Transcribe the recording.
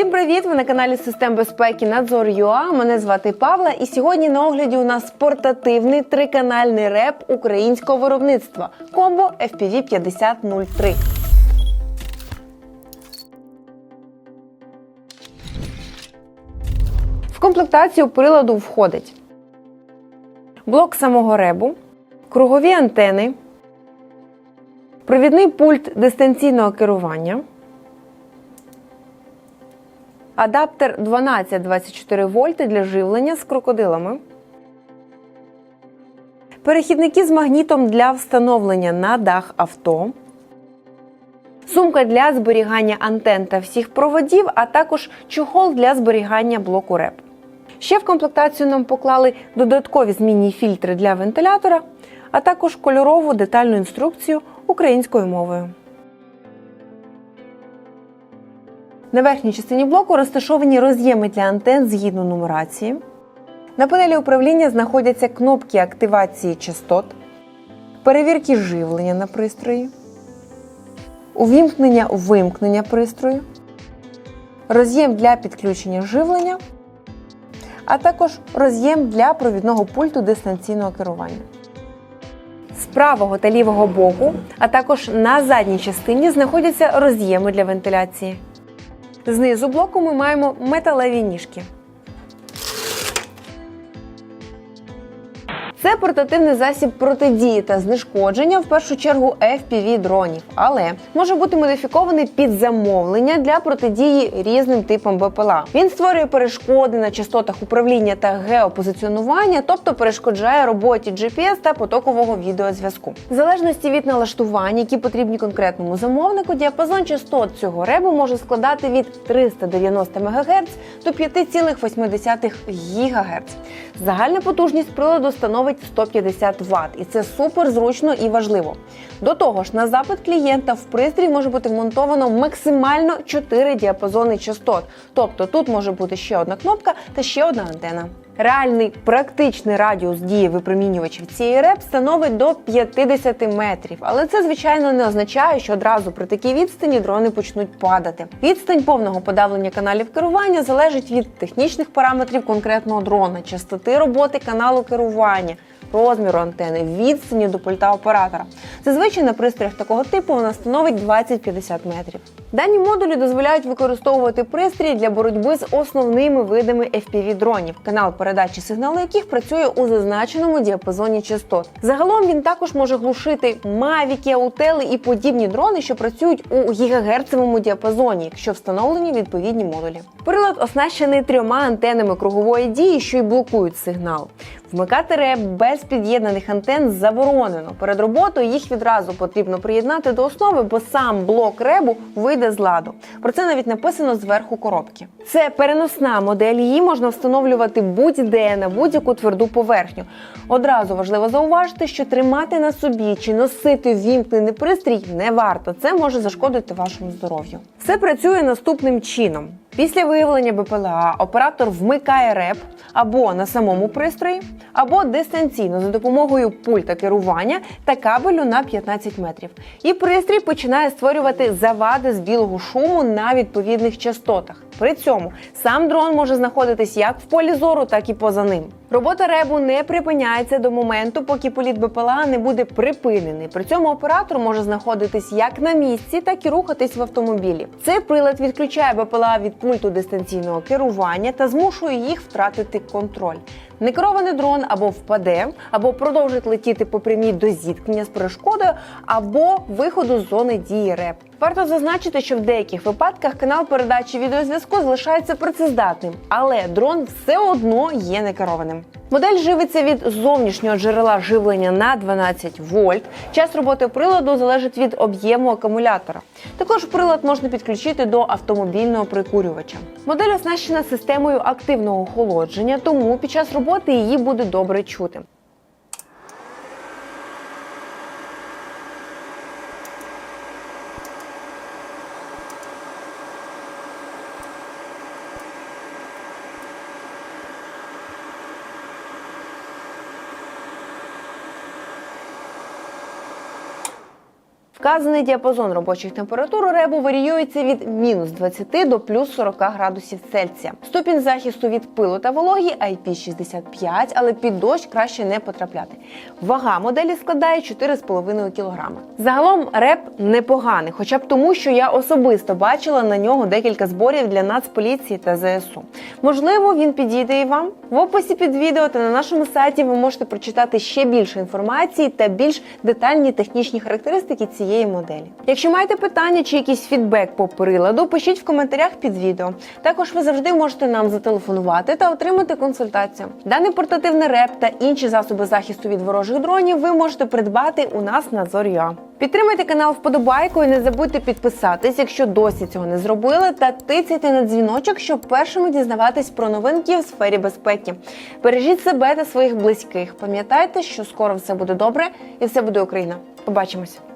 Всім привіт! Ви на каналі Систем безпеки Надзор ЮА. Мене звати Павла, і сьогодні на огляді у нас портативний триканальний реп українського виробництва комбо FPV 5003. В комплектацію приладу входить блок самого ребу, кругові антени, провідний пульт дистанційного керування. Адаптер 12-24 вольти для живлення з крокодилами. Перехідники з магнітом для встановлення на дах авто. Сумка для зберігання антен та всіх проводів, а також чохол для зберігання блоку РЕП. Ще в комплектацію нам поклали додаткові змінні фільтри для вентилятора, а також кольорову детальну інструкцію українською мовою. На верхній частині блоку розташовані роз'єми для антен згідно нумерації. На панелі управління знаходяться кнопки активації частот, перевірки живлення на пристрої, увімкнення вимкнення пристрою, роз'єм для підключення живлення, а також роз'єм для провідного пульту дистанційного керування. З правого та лівого боку, а також на задній частині знаходяться роз'єми для вентиляції. Знизу блоку ми маємо металеві ніжки. Це портативний засіб протидії та знешкодження в першу чергу fpv дронів, але може бути модифікований під замовлення для протидії різним типам БПЛА. Він створює перешкоди на частотах управління та геопозиціонування, тобто перешкоджає роботі GPS та потокового відеозв'язку. В залежності від налаштувань, які потрібні конкретному замовнику, діапазон частот цього ребу може складати від 390 МГц до 5,8 ГГц. Загальна потужність приладу становить 150 Вт, і це супер зручно і важливо. До того ж, на запит клієнта в пристрій може бути вмонтовано максимально 4 діапазони частот. Тобто тут може бути ще одна кнопка та ще одна антена. Реальний практичний радіус дії випромінювачів цієї РЕП становить до 50 метрів, але це звичайно не означає, що одразу при такій відстані дрони почнуть падати. Відстань повного подавлення каналів керування залежить від технічних параметрів конкретного дрона, частоти роботи каналу керування. Розміру антени, відстані до пульта оператора. Зазвичай на пристроях такого типу вона становить 20-50 метрів. Дані модулі дозволяють використовувати пристрій для боротьби з основними видами fpv дронів, канал передачі сигналу яких працює у зазначеному діапазоні частот. Загалом він також може глушити мавіки, аутели і подібні дрони, що працюють у гігагерцевому діапазоні, якщо встановлені відповідні модулі. Прилад оснащений трьома антенами кругової дії, що й блокують сигнал. Вмикати реп без під'єднаних антен заборонено. Перед роботою їх відразу потрібно приєднати до основи, бо сам блок ребу вийде з ладу. Про це навіть написано зверху коробки. Це переносна модель. Її можна встановлювати будь-де на будь-яку тверду поверхню. Одразу важливо зауважити, що тримати на собі чи носити вімкнений пристрій не варто. Це може зашкодити вашому здоров'ю. Все працює наступним чином. Після виявлення БПЛА оператор вмикає реп або на самому пристрої, або дистанційно за допомогою пульта керування та кабелю на 15 метрів. І пристрій починає створювати завади з білого шуму на відповідних частотах. При цьому сам дрон може знаходитись як в полі зору, так і поза ним. Робота ребу не припиняється до моменту, поки політ БПЛА не буде припинений. При цьому оператор може знаходитись як на місці, так і рухатись в автомобілі. Цей прилад відключає БПЛА від пульту дистанційного керування та змушує їх втратити контроль. Некерований дрон або впаде, або продовжить летіти по прямій до зіткнення з перешкодою, або виходу з зони дії РЕП. Варто зазначити, що в деяких випадках канал передачі відеозв'язку залишається працездатним, але дрон все одно є некерованим. Модель живиться від зовнішнього джерела живлення на 12 вольт. Час роботи приладу залежить від об'єму акумулятора. Також прилад можна підключити до автомобільного прикурювача. Модель оснащена системою активного охолодження, тому під час роботи її буде добре чути. Вказаний діапазон робочих температур у ребу варіюється від мінус 20 до плюс 40 градусів Цельсія. Ступінь захисту від пилу та вологі IP65, але під дощ краще не потрапляти. Вага моделі складає 4,5 кг. Загалом реп непоганий, хоча б тому, що я особисто бачила на нього декілька зборів для Нацполіції та ЗСУ. Можливо, він підійде і вам. В описі під відео та на нашому сайті ви можете прочитати ще більше інформації та більш детальні технічні характеристики цієї моделі. Якщо маєте питання чи якийсь фідбек по приладу, пишіть в коментарях під відео. Також ви завжди можете нам зателефонувати та отримати консультацію. Даний портативний реп та інші засоби захисту від ворожих дронів ви можете придбати у нас на Зоря. Підтримайте канал вподобайкою, не забудьте підписатись, якщо досі цього не зробили, та тицяйте на дзвіночок, щоб першими дізнаватись про новинки в сфері безпеки. Бережіть себе та своїх близьких. Пам'ятайте, що скоро все буде добре і все буде Україна. Побачимось.